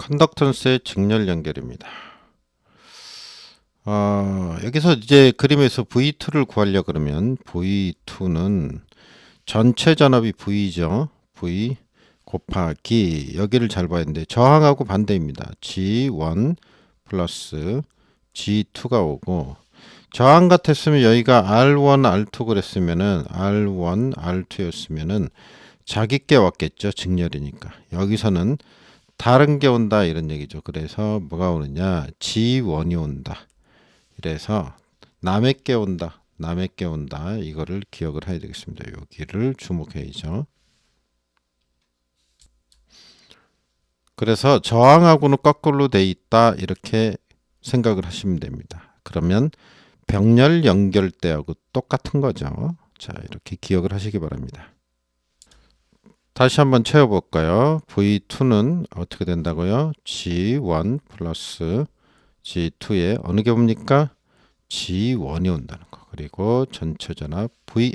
컨덕턴스의 직렬 연결입니다. 어, 여기서 이제 그림에서 V2를 구하려 그러면 V2는 전체 전압이 V죠. V 곱하기 여기를 잘 봐야 되는데 저항하고 반대입니다. G1 플러스 G2가 오고 저항 같았으면 여기가 R1, R2 그랬으면은 R1, R2였으면은 자기께 왔겠죠. 직렬이니까. 여기서는 다른 게 온다 이런 얘기죠. 그래서 뭐가 오느냐? G1이 온다. 이래서 남의 게 온다. 남의 게 온다. 이거를 기억을 해야 되겠습니다. 여기를 주목해야죠. 그래서 저항하고는 거꾸로 돼 있다. 이렇게 생각을 하시면 됩니다. 그러면 병렬 연결대하고 똑같은 거죠. 자, 이렇게 기억을 하시기 바랍니다. 다시 한번 채워볼까요? V2는 어떻게 된다고요? G1 플러스 G2에 어느 게 옵니까? G1이 온다는 거. 그리고 전체 전압 V